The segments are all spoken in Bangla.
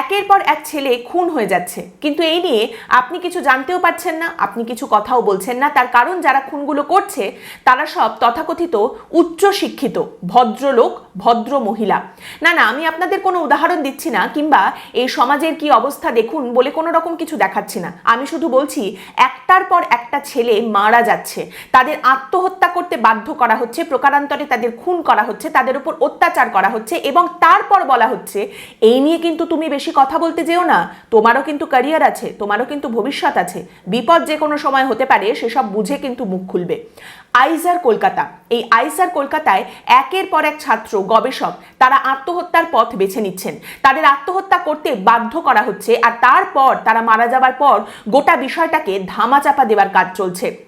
একের পর এক ছেলে খুন হয়ে যাচ্ছে। কিন্তু এই নিয়ে আপনি কিছু জানতেও পারছেন না, আপনি কিছু কথাও বলছেন না। তার কারণ যারা খুনগুলো করছে, তারা সব তথাকথিত উচ্চ শিক্ষিত, ভদ্রলোক, ভদ্র মহিলা। না না, আমি আপনাদের কোনো উদাহরণ দিচ্ছি না কিংবা এই সমাজের কি অবস্থা দেখুন বলে কোনো রকম কিছু দেখাচ্ছি না। আমি শুধু বলছি, একটার পর একটা ছেলে মারা যাচ্ছে। তাদের আত্মহত্যা করতে বাধ্য করা হচ্ছে, প্রকারান্তরে তাদের খুন করা হচ্ছে, তাদের উপর অত্যাচার করা হচ্ছে এবং তারপর বলা হচ্ছে, এই নিয়ে কিন্তু তুমি বেশি কথা বলতে যেও না। তোমারও কিন্তু ক্যারিয়ার আছে, তোমারও কিন্তু ভবিষ্যৎ আছে। বিপদ যে কোনো সময় হতে পারে, সেসব বুঝে কিন্তু মুখ খুলবে। আইজার কলকাতা, এই আইজার কলকাতায় একের পর এক ছাত্র, গবেষক, তারা আত্মহত্যার পথ বেছে নিচ্ছেন। তাদের আত্মহত্যা করতে বাধ্য করা হচ্ছে আর তারপর তারা মারা যাওয়ার পর গোটা বিষয়টাকে ধামাচাপা দেওয়ার কাজ চলছে।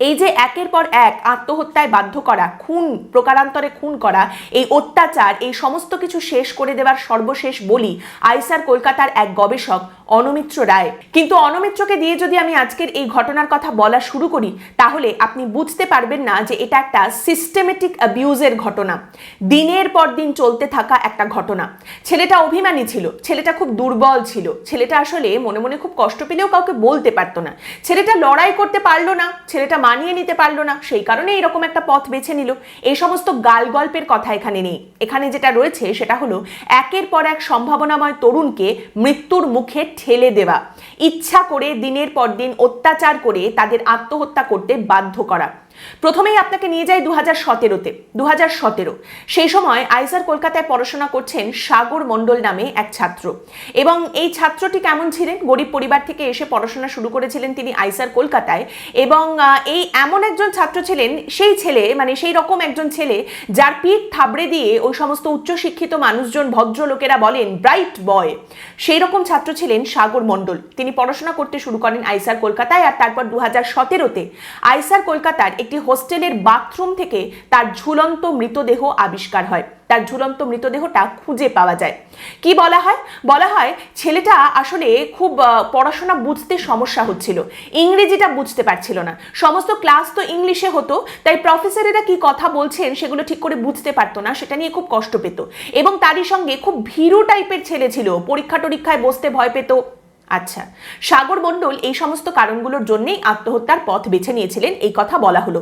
এই যে একের পর এক আত্মহত্যায় বাধ্য করা, খুন, প্রকারান্তরে খুন করা, এই অত্যাচার, এই সমস্ত কিছু শেষ করে দেওয়ার সর্বশেষ বলি আইসার কলকাতার এক গবেষক অনমিত্র রায়। কিন্তু অনমিত্রকে দিয়ে যদি আমি আজকের এই ঘটনার কথা বলা শুরু করি, তাহলে আপনি বুঝতে পারবেন না যে এটা একটা সিস্টেমেটিক অ্যাবিউজের ঘটনা। দিনের পর দিন চলতে থাকা একটা ঘটনা। ছেলেটা অভিমানী ছিল, ছেলেটা খুব দুর্বল ছিল, ছেলেটা আসলে মনে মনে খুব কষ্ট পেলেও কাউকে বলতে পারতো না। ছেলেটা লড়াই করতে পারল না, ছেলেটা মানিয়ে নিতে পারল না। সেই কারণে এরকম একটা পথ বেছে নিল। এই সমস্ত গাল গল্পের কথা এখানে নেই। এখানে যেটা রয়েছে সেটা হলো, একের পর এক সম্ভাবনাময় তরুণকে মৃত্যুর মুখে ঠেলে দেওয়া। ইচ্ছা করে দিনের পর দিন অত্যাচার করে তাদের আত্মহত্যা করতে বাধ্য করা। প্রথমেই আপনাকে নিয়ে যাই দু হাজার সতেরোতে দু হাজার সতেরো। সেই সময় আইসার কলকাতায় পড়াশোনা করছেন সাগর মণ্ডল নামে এক ছাত্র। এবং এই ছাত্রটি কেমন ছিলেন? গরিব পরিবার থেকে এসে পড়াশোনা শুরু করেছিলেন তিনি আইসার কলকাতায়। এবং এই এমন একজন ছাত্র ছিলেন, সেই ছেলে মানে সেই রকম একজন ছেলে, যার পিঠ থাবড়ে দিয়ে ওই সমস্ত উচ্চশিক্ষিত মানুষজন, ভদ্রলোকেরা বলেন, ব্রাইট বয়। সেই রকম ছাত্র ছিলেন সাগর মণ্ডল। তিনি পড়াশোনা করতে শুরু করেন আইসার কলকাতায় আর তারপর দু হাজার সতেরোতে আইসার কলকাতার একটি হোস্টেলের বাথরুম থেকে তার ঝুলন্ত মৃতদেহ আবিষ্কার হয়। তার ঝুলন্ত মৃতদেহটা খুঁজে পাওয়া যায়। কি বলা হয়? বলা হয় ছেলেটা আসলে খুব পড়াশোনা বুঝতে সমস্যা হচ্ছিল। ইংরেজিটা বুঝতে পারছিল না। সমস্ত ক্লাস তো ইংলিশে হতো, তাই প্রফেসরেরা কি কথা বলছেন সেগুলো ঠিক করে বুঝতে পারতো না, সেটা নিয়ে খুব কষ্ট পেত। এবং তারই সঙ্গে খুব ভীরু টাইপের ছেলে ছিল। পরীক্ষা টরীক্ষায় বসতে ভয় পেত। আচ্ছা সাগর মণ্ডল এই সমস্ত কারণগুলোর জন্যেই আত্মহত্যার পথ বেছে নিয়েছিলেন, এই কথা বলা হলো।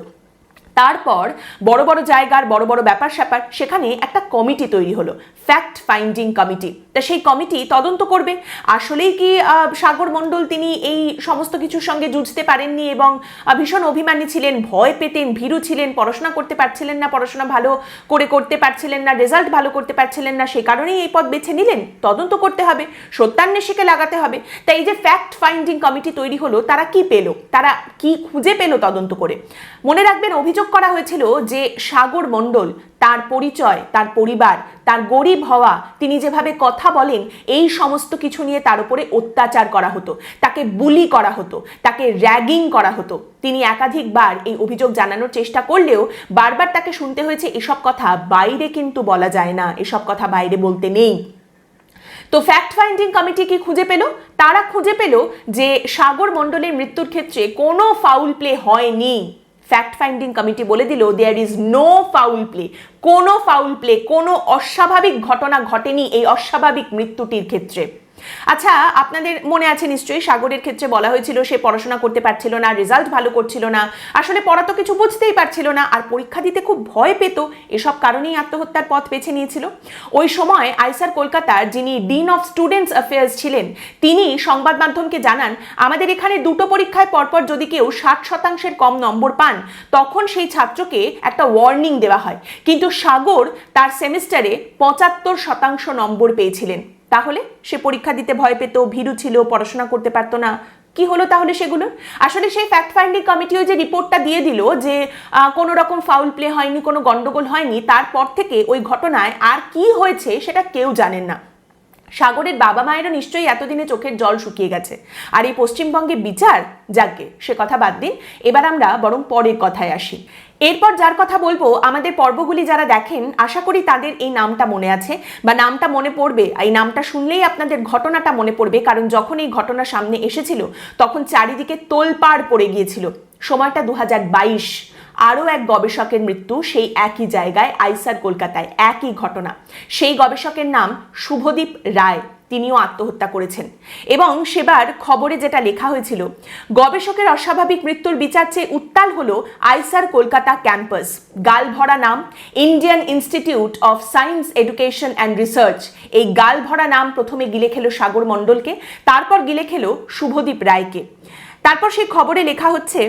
তারপর বড় বড় জায়গার, বড় বড় ব্যাপার স্যাপার, সেখানে একটা কমিটি তৈরি হলো ফ্যাক্ট ফাইন্ডিং কমিটি তা সেই কমিটি তদন্ত করবে। আসলেই কি সাগর মণ্ডল তিনি এই সমস্ত কিছুর সঙ্গে যুঝতে পারেননি এবং ভীষণ অভিমানী ছিলেন, ভয় পেতেন, ভীরু ছিলেন, পড়াশোনা করতে পারছিলেন না, পড়াশোনা ভালো করে করতে পারছিলেন না রেজাল্ট ভালো করতে পারছিলেন না সেই কারণেই এই পথ বেছে নিলেন। তদন্ত করতে হবে, সত্যান্বেষীকে লাগাতে হবে। তাই এই যে ফ্যাক্ট ফাইন্ডিং কমিটি তৈরি হলো, তারা কি পেল? তারা কি খুঁজে পেল তদন্ত করে? মনে রাখবেন, অভিযোগ করা হয়েছিল যে সাগর মণ্ডল, তার পরিচয়, তার পরিবার, তার গরিব হওয়া, তিনি যেভাবে কথা বলেন, এই সমস্ত কিছু নিয়ে তার উপরে অত্যাচার করা হতো। তাকে বুলি করা হতো, তাকে র্যাগিং করা হতো। তিনি একাধিকবার এই অভিযোগ জানানোর চেষ্টা করলেও বারবার তাকে শুনতে হয়েছে, এসব কথা বাইরে কিন্তু বলা যায় না, এসব কথা বাইরে বলতে নেই। তো ফ্যাক্ট ফাইন্ডিং কমিটি কি খুঁজে পেল? তারা খুঁজে পেল যে সাগর মণ্ডলের মৃত্যুর ক্ষেত্রে কোনো ফাউল প্লে হয়নি। ফ্যাক্ট ফাইন্ডিং কমিটি বলে দিল there is no foul play কোনো ফাউল প্লে কোনো অস্বাভাবিক ঘটনা ঘটেনি এই অস্বাভাবিক মৃত্যুটির ক্ষেত্রে। আচ্ছা আপনাদের মনে আছে নিশ্চয়ই সাগরের ক্ষেত্রে বলা হয়েছিল সে পড়াশোনা করতে পারছিল না রেজাল্ট ভালো করছিল না, আসলে পড়া তো কিছু বুঝতেই পারছিল না, আর পরীক্ষা দিতে খুব ভয় পেত, এসব কারণেই আত্মহত্যার পথ বেছে নিয়েছিল। ওই সময় আইসার কলকাতার যিনি ডিন অফ স্টুডেন্টস অ্যাফেয়ার্স ছিলেন, তিনি সংবাদ মাধ্যমকে জানান, আমাদের এখানে দুটো পরীক্ষায় পরপর যদি কেউ ষাট শতাংশের কম নম্বর পান, তখন সেই ছাত্রকে একটা ওয়ার্নিং দেওয়া হয়। কিন্তু সাগর তার সেমিস্টারে পঁচাত্তর শতাংশ নম্বর পেয়েছিলেন। তাহলে সে পরীক্ষা দিতে ভয় পেত, ভীরু ছিল, পড়াশোনা করতে পারতো না। কি হলো তাহলে সেগুলো? আসলে সেই ফ্যাক্ট ফাইন্ডিং কমিটিও যে রিপোর্টটা দিয়ে দিল যে কোনো রকম ফাউল প্লে হয়নি, কোনো গন্ডগোল হয়নি, তারপর থেকে ওই ঘটনায় আর কি হয়েছে সেটা কেউ জানেন না। সাগরের বাবা মায়েরও নিশ্চয়ই এতদিনে চোখের জল শুকিয়ে গেছে। আর এই পশ্চিমবঙ্গে বিচার? যাকে, সে কথা বাদ দিন। এবার আমরা বরং পরের কথায় আসি। এরপর যার কথা বলব, আমাদের পর্বগুলি যারা দেখেন, আশা করি তাদের এই নামটা মনে আছে। বা নামটা মনে পড়বে। এই নামটা শুনলেই আপনাদের ঘটনাটা মনে পড়বে। কারণ যখন এই ঘটনা সামনে এসেছিল, তখন চারিদিকে তোলপাড় পড়ে গিয়েছিল। সময়টা দু হাজার বাইশ। আরও এক গবেষকের মৃত্যু সেই একই জায়গায়, আইসার কলকাতায়। একই ঘটনা। সেই গবেষকের নাম শুভদীপ রায়। তিনিও আত্মহত্যা করেছেন। এবং সেবার খবরে যেটা লেখা হয়েছিল, গবেষকের অস্বাভাবিক মৃত্যুর বিচার চেয়ে উত্তাল হল আইসার কলকাতা ক্যাম্পাস। গাল ভরা নাম, Indian Institute of Science Education and Research. এই গাল ভরা নাম প্রথমে গিলে খেলো সাগর মণ্ডলকে, তারপর গিলে খেলো শুভদীপ রায়কে। তারপর সেই খবরে লেখা হচ্ছে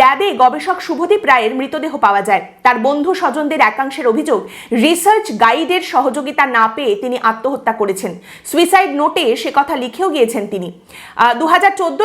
ল্যাবে গবেষক শুভদীপ রায়ের মৃতদেহ পাওয়া যায়। তার বন্ধু স্বজনদের একাংশের অভিযোগ, রিসার্চ গাইডের সহযোগিতা না পেয়ে তিনি আত্মহত্যা করেছেন। সুইসাইড নোটে সে কথা লিখেও গিয়েছেন তিনি। দু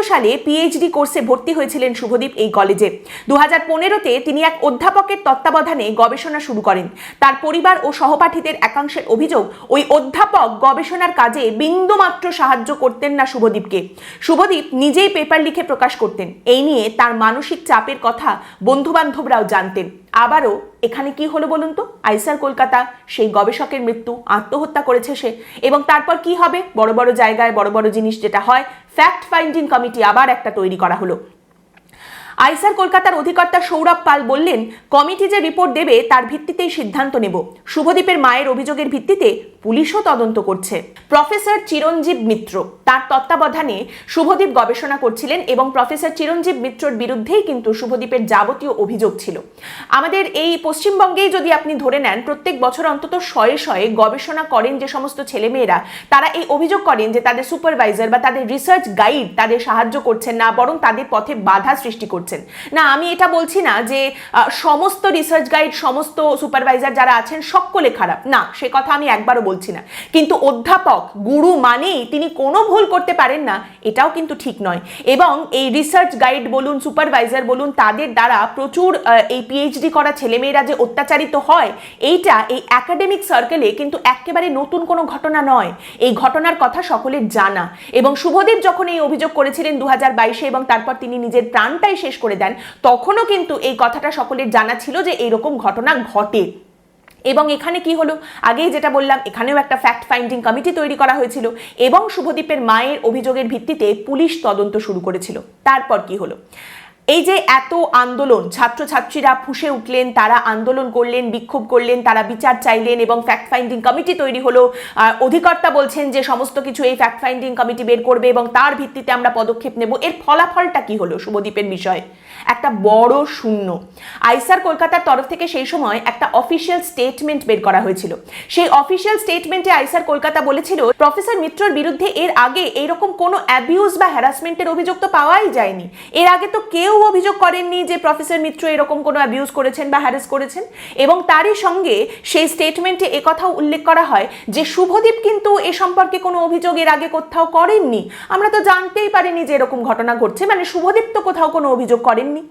সালে পিএইচডি কোর্সে ভর্তি হয়েছিলেন শুভদীপ এই কলেজে। দু হাজার পনেরোতে তিনি এক অধ্যাপকের তত্ত্বাবধানে গবেষণা শুরু করেন। তার পরিবার ও সহপাঠীদের একাংশের অভিযোগ, ওই অধ্যাপক গবেষণার কাজে বিন্দুমাত্র সাহায্য করতেন না শুভদীপকে। শুভদীপ নিজেই পেপার লিখে প্রকাশ করতেন। এই নিয়ে তার মানসিক চাপের কথা বন্ধুবান্ধবরাও জানতেন। আবারও এখানে কি হলো বলুন তো? আইসার কলকাতা, সেই গবেষকের মৃত্যু, আত্মহত্যা করেছে সে এবং তারপর কি হবে? বড় বড় জায়গায় বড় বড় জিনিস যেটা হয় ফ্যাক্ট ফাইন্ডিং কমিটি আবার একটা তৈরি করা হলো। আইসার কলকাতার অধিকর্তা সৌরভ পাল বললেন, কমিটি যে রিপোর্ট দেবে তার ভিত্তিতেই সিদ্ধান্ত নেব। শুভদীপের মায়ের অভিযোগের ভিত্তিতে পুলিশও তদন্ত করছে। প্রফেসর চিরঞ্জীব মিত্র তার তত্ত্বাবধানে শুভদীপ গবেষণা করছিলেন এবং প্রফেসর চিরঞ্জীব মিত্রর বিরুদ্ধেই কিন্তু শুভদীপের যাবতীয় অভিযোগ ছিল। আমাদের এই পশ্চিমবঙ্গেই যদি আপনি ধরে নেন, প্রত্যেক বছর অন্তত শয়ে শয়ে গবেষণা করেন যে সমস্ত ছেলেমেয়েরা, তারা এই অভিযোগ করেন যে তাদের সুপারভাইজার বা তাদের রিসার্চ গাইড তাদের সাহায্য করছেন না, বরং তাদের পথে বাধা সৃষ্টি করছেন। না, আমি এটা বলছি না যে সমস্ত রিসার্চ গাইড সমস্ত সুপারভাইজার যারা আছেন সকলে খারাপ। না, সে কথা আমি একবারও বলছি না। কিন্তু অধ্যাপক, গুরু মানেই তিনি কোনো ভুল করতে পারেন না, এটাও কিন্তু ঠিক নয়। এবং এই রিসার্চ গাইড বলুন সুপারভাইজার বলুন, তাদের দ্বারা প্রচুর এই পিএইচডি করা ছেলেমেয়েরা যে অত্যাচারিত হয়, এইটা এই একাডেমিক সার্কেলে কিন্তু একেবারে নতুন কোনো ঘটনা নয়। এই ঘটনার কথা সকলের জানা। এবং শুভদীপ যখন এই অভিযোগ করেছিলেন দু হাজার বাইশে এবং তারপর তিনি নিজের প্রাণটাই শেষ করে দেন। তখনও কিন্তু এই কথাটা সকলের জানা ছিল যে এরকম ঘটনা ঘটে। এবং এখানে কি হলো? আগেই যেটা বললাম, এখানেও একটা ফ্যাক্ট ফাইন্ডিং কমিটি তৈরি করা হয়েছিল এবং শুভদীপের মায়ের অভিযোগের ভিত্তিতে পুলিশ তদন্ত শুরু করেছিল। তারপর কি হলো? এই যে এত আন্দোলন, ছাত্রছাত্রীরা ফুসে উঠলেন, তারা আন্দোলন করলেন, বিক্ষোভ করলেন, তারা বিচার চাইলেন এবং ফ্যাক্ট ফাইন্ডিং কমিটি তৈরি হলো। অধিকর্তা বলছেন যে সমস্ত কিছু এই ফ্যাক্ট ফাইন্ডিং কমিটি বের করবে এবং তার ভিত্তিতে আমরা পদক্ষেপ নেব। এর ফলাফলটা কি হলো শুভদীপের বিষয়ে? একটা বড় শূন্য। আইসার কলকাতার তরফ থেকে সেই সময় একটা অফিসিয়াল স্টেটমেন্ট বের করা হয়েছিল। সেই অফিসিয়াল স্টেটমেন্টে আইসার কলকাতা বলেছিল, প্রফেসর মিত্রর বিরুদ্ধে এর আগে এরকম কোনো অ্যাবিউজ বা হ্যারাসমেন্টের অভিযোগ তো পাওয়াই যায়নি। এর আগে তো কেউ অভিযোগ করেননি যে প্রফেসর মিত্র এরকম কোনো অ্যাবিউজ করেছেন বা হ্যারেস করেছেন এবং তারই সঙ্গে সেই স্টেটমেন্টে একথাও উল্লেখ করা হয় যে শুভদীপ কিন্তু এ সম্পর্কে কোনো অভিযোগ এর আগে কোথাও করেননি। আমরা তো জানতেই পারিনি যে এরকম ঘটনা ঘটছে। মানে শুভদীপ তো কোথাও কোনো অভিযোগ করেননি।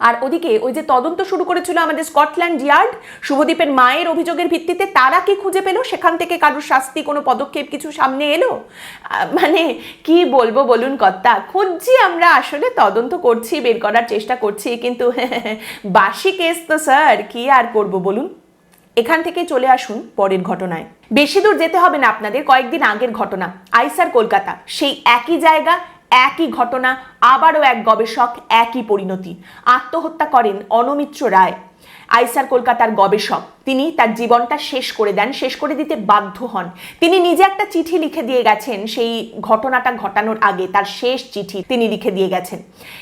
আর ওদিকে ওই যে তদন্ত শুরু করেছিল আমাদের স্কটল্যান্ড ইয়ার্ড, শুভদীপের মায়ের অভিযোগের ভিত্তিতে তারা কি খুঁজে পেল? সেখান থেকে কারোর শাস্তি, কোনো পদক্ষেপ কিছু সামনে এলো? মানে কি বলব বলুন কর্তা, খুঁজছি আমরা আসলে, তদন্ত করছি, বের করার চেষ্টা করছি, কিন্তু বাসি কেস তো স্যার, কি আর করব বলুন? এখান থেকে চলে আসুন পরের ঘটনায়। বেশি দূর যেতে হবে না আপনাদের, কয়েকদিন আগের ঘটনা, আইসার কলকাতা, সেই একই জায়গা একই ঘটনা আবারও এক গবেষক একই পরিণতি। আত্মহত্যা করেন অনমিত্র রায়। আইসার কলকাতার গবেষক। তিনি তার জীবনটা শেষ করে দেন, শেষ করে দিতে বাধ্য হন। তিনি নিজে একটা চিঠি লিখে দিয়ে গেছেন, সেই ঘটনাটা ঘটানোর আগে তার শেষ চিঠি তিনি লিখে দিয়ে গেছেন।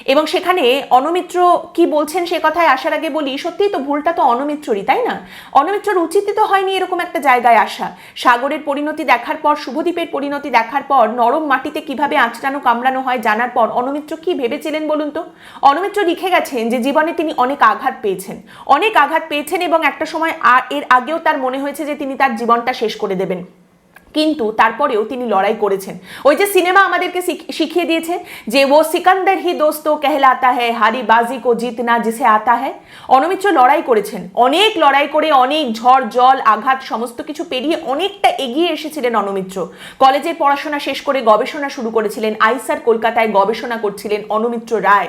এবং সেখানে অনমিত্র কি বলছেন সে কথায় আসার আগে বলি, সত্যিই তো ভুলটা তো অনমিত্রই তাই না? অনমিত্রর উচিতই তো হয়নি এরকম একটা জায়গায় আসা। সাগরের পরিণতি দেখার পর শুভদীপের পরিণতি দেখার পর, নরম মাটিতে কীভাবে আঁচড়ানো, কামড়ানো হয় জানার পর অনমিত্র কি ভেবেছিলেন বলুন তো? অনমিত্র লিখে গেছেন যে জীবনে তিনি অনেক আঘাত পেয়েছেন। অনেক আঘাত পেয়েছেন এবং একটা সময় এর আগেও তার মনে হয়েছে যে তিনি তার জীবনটা শেষ করে দেবেন। কিন্তু তারপরেও তিনি লড়াই করেছেন। ওই যে সিনেমা আমাদেরকে শিখিয়ে দিয়েছে যে ও সিকান্দার হি দোস্তো কেহলাতা হ্যায়, হারি বাজি কো জিতনা জিসে আতা হ্যায়। অনমিত্র লড়াই করেছেন। অনেক লড়াই করে অনেক ঝড়, জল, আঘাত সমস্ত কিছু পেরিয়ে অনেকটা এগিয়ে এসেছিলেন অনমিত্র। কলেজের পড়াশোনা শেষ করে গবেষণা শুরু করেছিলেন, আইসার কলকাতায় গবেষণা করছিলেন অনমিত্র রায়।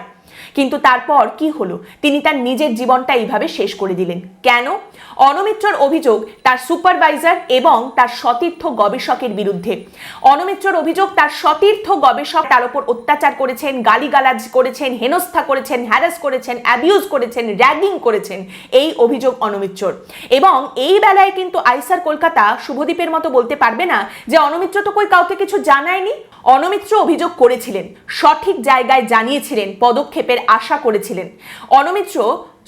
কিন্তু তারপর কি হলো? তিনি তার নিজের জীবনটা এইভাবে শেষ করে দিলেন। কেন? অনমিত্রর অভিযোগ তার সুপারভাইজার এবং তার সতীর্থ গবেষকের বিরুদ্ধে। অনমিত্রর অভিযোগ তার সতীর্থ গবেষক তার উপর অত্যাচার করেছেন, গালিগালাজ করেছেন, হেনস্থা করেছেন হ্যারাস করেছেন অ্যাবিউজ করেছেন র্যাগিং করেছেন। এই অভিযোগ অনমিত্রর। এবং এই বেলায় কিন্তু আইসার কলকাতা শুভদীপের মতো বলতে পারবে না যে অনমিত্র তো কই কাউকে কিছু জানায়নি। অনমিত্র অভিযোগ করেছিলেন, সঠিক জায়গায় জানিয়েছিলেন পদক্ষেপের আশা করেছিলেন। অনমিত্র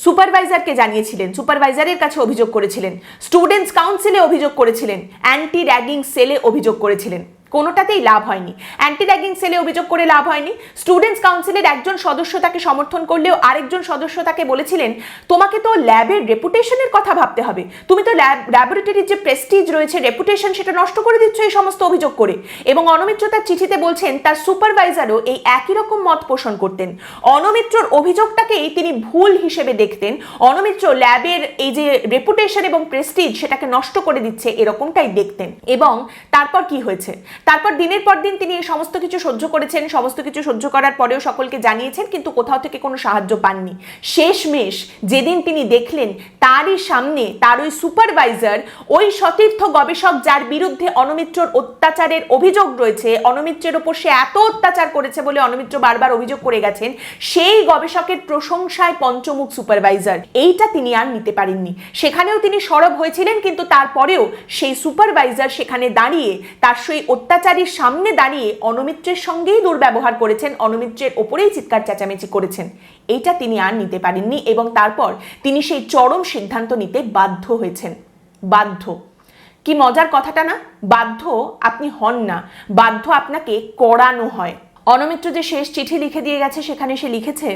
সুপারভাইজারকে জানিয়েছিলেন, সুপারভাইজারের কাছে অভিযোগ করেছিলেন, স্টুডেন্টস কাউন্সিলে অভিযোগ করেছিলেন অ্যান্টি র্যাগিং সেলে অভিযোগ করেছিলেন। কোনোটাতেই লাভ হয়নি। অ্যান্টি র্যাগিং সেলে অভিযোগ করে লাভ হয়নি। স্টুডেন্টস কাউন্সিলের একজন সদস্য তাকে সমর্থন করলেও আরেকজন সদস্য তাকে বলেছিলেন, তোমাকে তো ল্যাবের রেপুটেশনের কথা ভাবতে হবে। তুমি তো ল্যাব ল্যাবরেটরির যে প্রেস্টিজ রয়েছে রেপুটেশন সেটা নষ্ট করে দিচ্ছ এই সমস্ত অভিযোগ করে। এবং অনমিত্র তার চিঠিতে বলছেন, তার সুপারভাইজারও এই একই রকম মত পোষণ করতেন। অনমিত্রর অভিযোগটাকেই তিনি ভুল হিসেবে দেখতেন। অনমিত্র ল্যাবের এই যে রেপুটেশন এবং প্রেস্টিজ সেটাকে নষ্ট করে দিচ্ছে এরকমটাই দেখতেন। এবং তারপর কি হয়েছে? তারপর দিনের পর দিন তিনি সমস্ত কিছু সহ্য করেছেন, সমস্ত কিছু সহ্য করার পরেও সকলকে জানিয়েছেন, কিন্তু কোথাও থেকে কোনো সাহায্য পাননি। শেষমেশ যেদিন তিনি দেখলেন তারই সামনে তার ওই সুপারভাইজার, ওই সতীর্থ গবেষক যার বিরুদ্ধে অনমিত্রর অত্যাচারের অভিযোগ রয়েছে, অনমিত্রের ওপর সে এত অত্যাচার করেছে বলে অনমিত্র বারবার অভিযোগ করে গেছেন, সেই গবেষকের প্রশংসায় পঞ্চমুখ সুপারভাইজার। এইটা তিনি আর নিতে পারেননি। সেখানেও তিনি সরব হয়েছিলেন, কিন্তু তারপরেও সেই সুপারভাইজার সেখানে দাঁড়িয়ে তার সেই অত্যাচারীর সামনে দাঁড়িয়ে অনমিত্রের সঙ্গেই দুর্ব্যবহার করেছেন। অনমিত্রের ওপরেই চিৎকার চেঁচামেচি করেছেন। এইটা তিনি আর নিতে পারেননি এবং তারপর তিনি সেই চরম সিদ্ধান্ত নিতে বাধ্য হয়েছেন। বাধ্য। কি মজার কথাটা না? বাধ্য আপনি হন না। বাধ্য আপনাকে করানো হয়। অনমিত্র যে শেষ চিঠি লিখে দিয়ে গেছে, সেখানে সে লিখেছে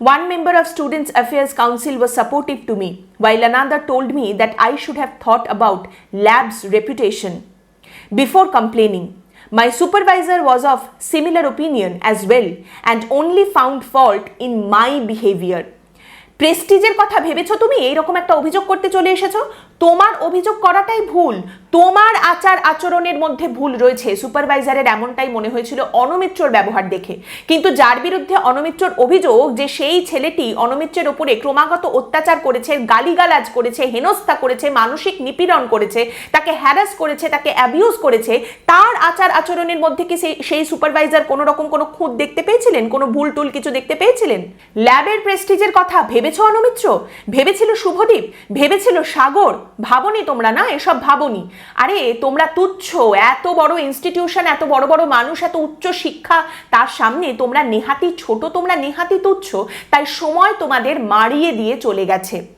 one member of students affairs council was supportive to me while another told me that I should have thought about lab's reputation. Before complaining. My supervisor was of similar opinion as well and only found fault in my behavior. প্রেস্টিজের কথা ভেবেছো তুমি? এইরকম একটা অভিযোগ করতে চলে এসেছ? তোমার অভিযোগ করাটাই ভুল। তোমার আচার আচরণের মধ্যে ভুল রয়েছে। সুপারভাইজারের এমনটাই মনে হয়েছিল অনমিত্রর ব্যবহার দেখে। কিন্তু যার বিরুদ্ধে অনমিত্রর অভিযোগ যে সেই ছেলেটি অনমিত্রের ওপরে ক্রমাগত অত্যাচার করেছে, গালিগালাজ করেছে, হেনস্থা করেছে, মানসিক নিপীড়ন করেছে, তাকে হ্যারাস করেছে, তাকে অ্যাবিউজ করেছে, তার আচার আচরণের মধ্যে কি সেই সেই সুপারভাইজার কোনো রকম কোনো খুঁত দেখতে পেয়েছিলেন? কোনো ভুল টুল কিছু দেখতে পেয়েছিলেন? ল্যাবের প্রেস্টিজের কথা ভেবেছো অনমিত্র? ভেবেছিল শুভদীপ? ভেবেছিল সাগর? ভাবনি তোমরা না? এসব ভাবনি। আরে, তোমরা তুচ্ছ, এত বড় ইনস্টিটিউশন এত বড় বড় মানুষ, এত উচ্চ শিক্ষা, তার সামনে তোমরা নেহাতি ছোট, তোমরা নেহাতি তুচ্ছ, তাই সময় তোমাদের মারিয়ে দিয়ে চলে গেছে।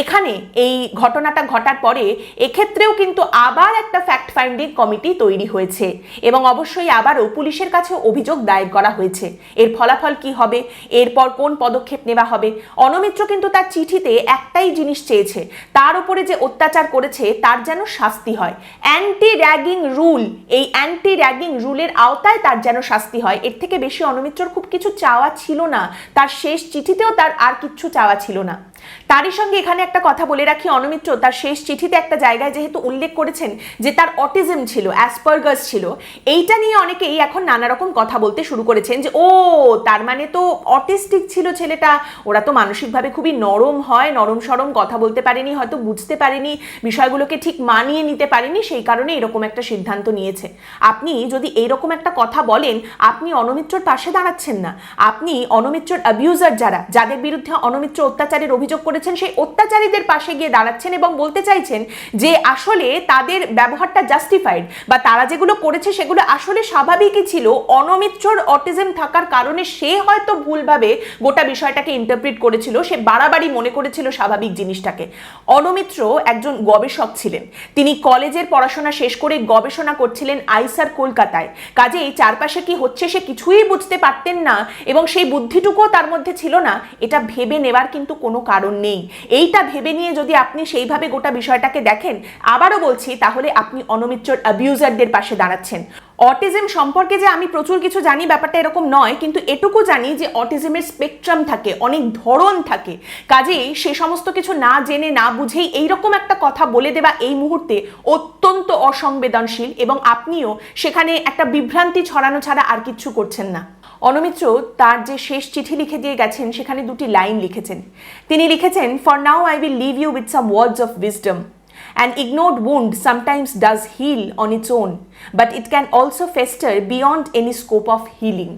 এখানে এই ঘটনাটা ঘটার পরে এক্ষেত্রেও কিন্তু আবার একটা ফ্যাক্ট ফাইন্ডিং কমিটি তৈরি হয়েছে এবং অবশ্যই আবারও পুলিশের কাছে অভিযোগ দায়ের করা হয়েছে। এর ফলাফল কি হবে? এরপর কোন পদক্ষেপ নেওয়া হবে? অনমিত্র কিন্তু তার চিঠিতে একটাই জিনিস চেয়েছে, তার উপরে যে অত্যাচার করেছে তার যেন শাস্তি হয়। অ্যান্টি র্যাগিং রুল এই অ্যান্টি র্যাগিং রুলের আওতায় তার যেন শাস্তি হয়, এর থেকে বেশি অনমিত্রর খুব কিছু চাওয়া ছিল না। তার শেষ চিঠিতেও তার আর কিচ্ছু চাওয়া ছিল না। তারই সঙ্গে এখানে একটা কথা বলে রাখি, অনমিত্র, তার শেষ চিঠিতে একটা জায়গায় যেহেতু উল্লেখ করেছেন যে তার অটিজম ছিল, অ্যাসপার্গাস ছিল, এইটা নিয়ে অনেকেই এখন নানা রকম কথা বলতে শুরু করেছেন যে, ও, তার মানে তো অটিস্টিক ছিল ছেলেটা, ওরা তো মানসিকভাবে খুবই নরম হয়, নরম সরম কথা বলতে পারেনি, হয়তো বুঝতে পারেনি, বিষয়গুলোকে ঠিক মানিয়ে নিতে পারেনি, সেই কারণে এরকম একটা সিদ্ধান্ত নিয়েছে। আপনি যদি এইরকম একটা কথা বলেন, আপনি অনমিত্রর পাশে দাঁড়াচ্ছেন না। আপনি অনমিত্রর অ্যাবিউজার যারা, যাদের বিরুদ্ধে অনমিত্র অত্যাচারের অভিযোগ করেছেন, সেই অত্যাচারীদের পাশে গিয়ে দাঁড়াচ্ছেন এবং বলতে চাইছেন যে আসলে তাদের ব্যবহারটা জাস্টিফাইড বা তারা যেগুলো করেছে সেগুলো আসলে স্বাভাবিকই ছিল। অনমিত্রর অটিজম থাকার কারণে সে হয়তো ভুলভাবে গোটা বিষয়টাকে ইন্টারপ্রিট করেছিল, সে বাড়াবাড়ি মনে করেছিল স্বাভাবিক জিনিসটাকে। অনমিত্র একজন গবেষক ছিলেন। তিনি কলেজের পড়াশোনা শেষ করে গবেষণা করছিলেন আইসার কলকাতায়। কাজেই চারপাশে কি হচ্ছে সে কিছুই বুঝতে পারতেন না এবং সেই বুদ্ধিটুকুও তার মধ্যে ছিল না। এটা ভেবে নেবার কিন্তু কোনো কারণ নেই। এইটা ভেবে নিয়ে যদি আপনি সেইভাবে গোটা বিষয়টাকে দেখেন, আবারও বলছি, তাহলে আপনি অনমিত্রর অ্যাবিউজারদের পাশে দাঁড়াচ্ছেন। অটিজম সম্পর্কে যে আমি প্রচুর কিছু জানি, ব্যাপারটা এরকম নয়, কিন্তু এটুকু জানি যে অটিজমের স্পেকট্রাম থাকে, অনেক ধরন থাকে। কাজেই সে সমস্ত কিছু না জেনে, না বুঝেই এইরকম একটা কথা বলে দেওয়া এই মুহূর্তে অত্যন্ত অসংবেদনশীল এবং আপনিও সেখানে একটা বিভ্রান্তি ছড়ানো ছাড়া আর কিচ্ছু করছেন না। অনুমিত্র তার যে শেষ চিঠি লিখে দিয়ে গেছেন সেখানে দুটি লাইন লিখেছেন। তিনি লিখেছেন for now I will leave you with some words of wisdom An ignored wound sometimes does heal on its own, but it can also fester beyond any scope of healing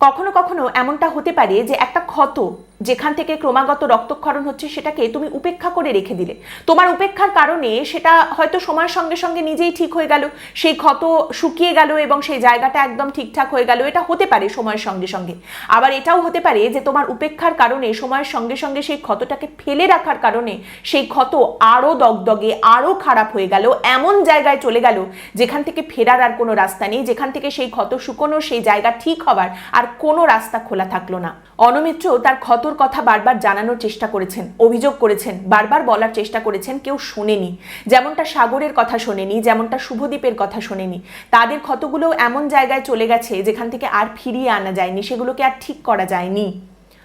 কখনো কখনো এমনটা হতে পারে যে একটা ক্ষত যেখান থেকে ক্রমাগত রক্তক্ষরণ হচ্ছে সেটাকে তুমি উপেক্ষা করে রেখে দিলে। তোমার উপেক্ষার কারণে সেটা হয়তো সময়ের সঙ্গে সঙ্গে নিজেই ঠিক হয়ে গেল, সেই ক্ষত শুকিয়ে গেল এবং সেই জায়গাটা একদম ঠিকঠাক হয়ে গেল। এটা হতে পারে সময়ের সঙ্গে সঙ্গে। আবার এটাও হতে পারে যে তোমার উপেক্ষার কারণে সময়ের সঙ্গে সঙ্গে সেই ক্ষতটাকে ফেলে রাখার কারণে সেই ক্ষত আরও দগদগে আরও খারাপ হয়ে গেল, এমন জায়গায় চলে গেল যেখান থেকে ফেরার আর কোনো রাস্তা নেই, যেখান থেকে সেই ক্ষত শুকোনোর সেই জায়গা ঠিক হবার আর কোনো রাস্তা খোলা থাকল না। অনমিত্র তার ক্ষতর কথা বারবার জানানোর চেষ্টা করেছেন, অভিযোগ করেছেন, বারবার বলার চেষ্টা করেছেন, কেউ শোনেনি। যেমনটা সাগরের কথা শোনেনি, যেমনটা শুভদীপের কথা শোনেনি। তাদের ক্ষতগুলো এমন জায়গায় চলে গেছে যেখান থেকে আর ফিরিয়ে আনা যায়নি, সেগুলোকে আর ঠিক করা যায়নি।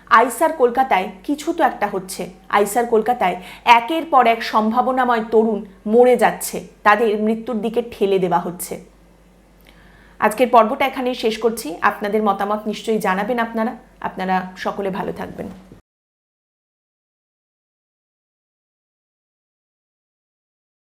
আইসার কলকাতায় কিছু তো একটা হচ্ছে। আইসার কলকাতায় একের পর এক সম্ভাবনাময় তরুণ মরে যাচ্ছে। তাদের মৃত্যুর দিকে ঠেলে দেওয়া হচ্ছে। আজকের পর্বটা এখানেই শেষ করছি। আপনাদের মতামত নিশ্চয়ই জানাবেন আপনারা। আপনারা সকলে ভালো থাকবেন।